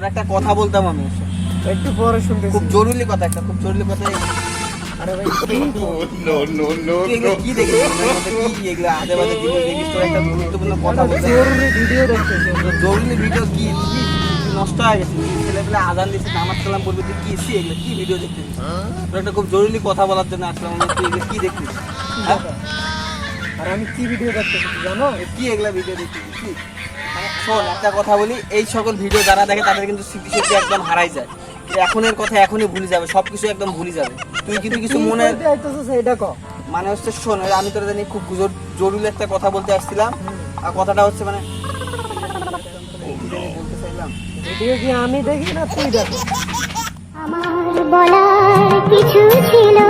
তোর একটা কথা বলতাম আমি। একটু পরে শুনতেছি। খুব জরুরি কথা একটা খুব জরুরি কথা আরে ভাই কি? দেখিস কি এগুলো আজে বাজে জিনিস দেখিস তোর একটা গুরুত্বপূর্ণ কথা বলতে জরুরি ভিডিও দেখতেছি। জরুরি ভিডিও কি নষ্ট হয়ে গেছিস তুই ছেলেপেলে আজান দিচ্ছে নামাজ কালাম বলবি তুই কি সি এগুলো কি ভিডিও তোর একটা খুব জরুরি কথা বলার জন্য আসলাম আমি, তুই এগুলো কি দেখছিস? হ্যাঁ? আর আমি কি ভিডিও দেখতেছি জানো? কি এগুলা ভিডিও দেখতেছিস কি মানে শোন একটা কথা বলি এই সকল ভিডিও যারা দেখে তাদের কিন্তু স্মৃতিশক্তি একদম হারাই যায়। এখনের কথা এখনই ভুলে যাবে সবকিছু একদম ভুলে যাবে। তুই কিন্তু কিছু মনে এটা ক? মানে হচ্ছে শোন আমি তোর জানি খুব জোর- জরুরি একটা কথা বলতে আসছিলাম। আর কথাটা হচ্ছে মানে বলতে চাইলাম ভিডিও কি আমি দেখি না তুই দেখো? আমার বলার কিছু ছিল না